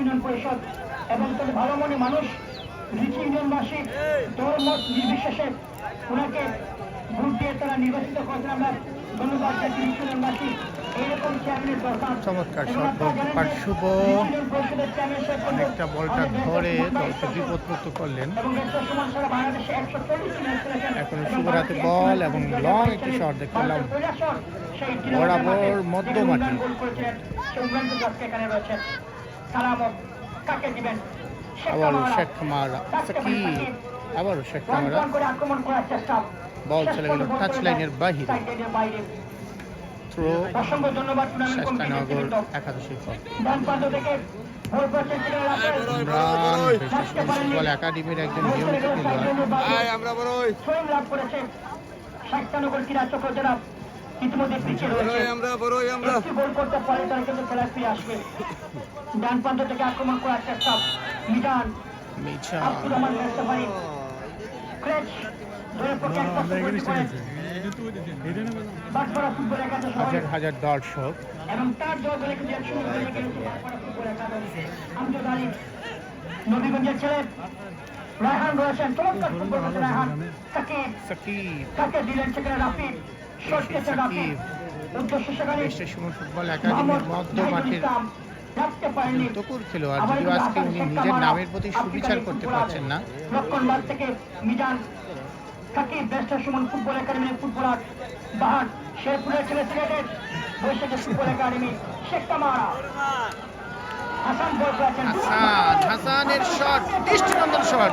Union পরিষদ এবং তাদের ভালো মনে মানুষ রিচি ইউনিয়নবাসী ধর্ম নির্বিশেষে ওনাকে ভোট দিয়ে তারা নির্বাচিত করেছেন। আমরা ধন্যবাদ রিচি ইউনিয়নবাসী। চমৎকার শট অনেকটা বলটা ধরে দেশের দলকে বিপদমুক্ত করলেন। এখন শুভরাতে বল এবং লং একটি শট দেখতে পেলাম। বরাবর আবারও শেখ কামারা সাকিব আবারও শেখ কামারা বল চলে গেল টাচ লাইনের বাহিরে থ্রো শাস্তানগর একাদশী ফুটবল একাডেমির একজন নিয়মিত খেলোয়াড়। আমরা বড়ই। লাভ করেছে শাস্তানগর ক্রীড়া চক্র যারা ইতিমধ্যে পিছিয়ে রয়েছে। আমরা বড়ই আমরা। একটি গোল করতে পারে তারা কিন্তু খেলায় ফিরে আসবে। ডান প্রান্ত থেকে আক্রমণ করার চেষ্টা মিজান আব্দুর রহমান ক্রেচ হাজার হাজার দর্শক এবং তার নবীগঞ্জের ছেলে রায়হান রয়েছেন। চমৎকার ফুটবল রায়হান। সাকিব। সাকিব। কাকে দিলেন সেখানে রাফিদ শট খেলছে রাফিদ উদ্দেশ্য সেখানে বেশ সুমন ফুটবল একাডেমির মধ্য মাঠের তকুর খেলোয়াড় যদিও আজকে উনি নিজের নামের প্রতি সুবিচার করতে পারছেন না। লক্ষণবাদ থেকে মিজান সাকিব বেস্টার সুমন ফুটবল একাডেমির ফুটবলার বাহান শেরপুরের ছেলে সিলেটের বৈশাখী football academy Sheikh Camara Hasan Hasan হাসানের শট দৃষ্টিনন্দন শট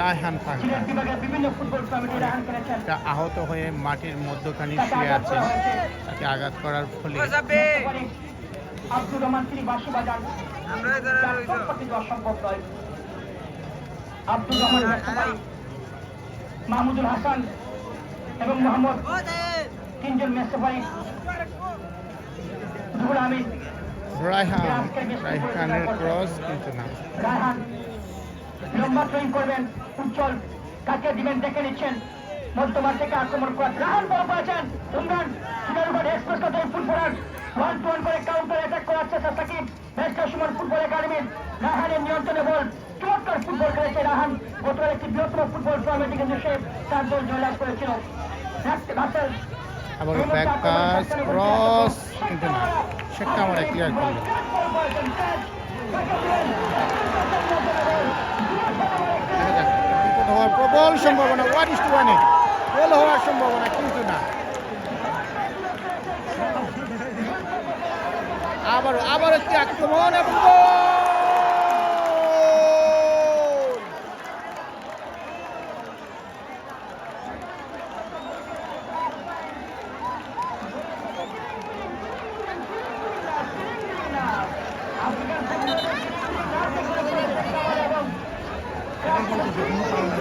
রায়হান খান সিলেট বিভাগের বিভিন্ন ফুটবল কমিটি রায়হান খেলেছেন তা আহত হয়ে মাটির মধ্যখানে শুয়ে হয়েছে তাকে আঘাত করার ফলে আব্দুর রহমান তিনি অসম্ভব নয়। আব্দুর মাহমুদুল হাসান এবং মোহাম্মদ তিনজন আমিন রায়হান রায়হানের ক্রস কিন্তু না। রায়হান লম্বা ট্রেন করবেন। উজ্জ্বল কাকে দিবেন দেখে নিচ্ছেন। মধ্যমার থেকে আক্রমণ করেন রাহান বল করেছেন। ইমরান সিনারুবাদ এক্সপ্রেস কত ফুটবলার। ওয়ান টু ওয়ান করে কাউন্টার অ্যাটাক করার চেষ্টা সাকিব বেস্টার সুমন ফুটবল একাডেমির রাহানের নিয়ন্ত্রণে বল। চমৎকার ফুটবল খেলেছে রাহান। গতকাল একটি বৃহত্তম ফুটবল টুর্নামেন্টে কিন্তু সে তার দল জয়লাভ করেছিল। আবার ব্যাক ক্রস। কিন্তু না শেখ কামারা ক্লিয়ার করলেন দেখা যাক, বিপদ হওয়ার সম্ভাবনা ওয়ান ইস টু ওয়ানে গোল হওয়ার সম্ভাবনা কিন্তু না। আবার আবার একটি আক্রমণ এবং গোল!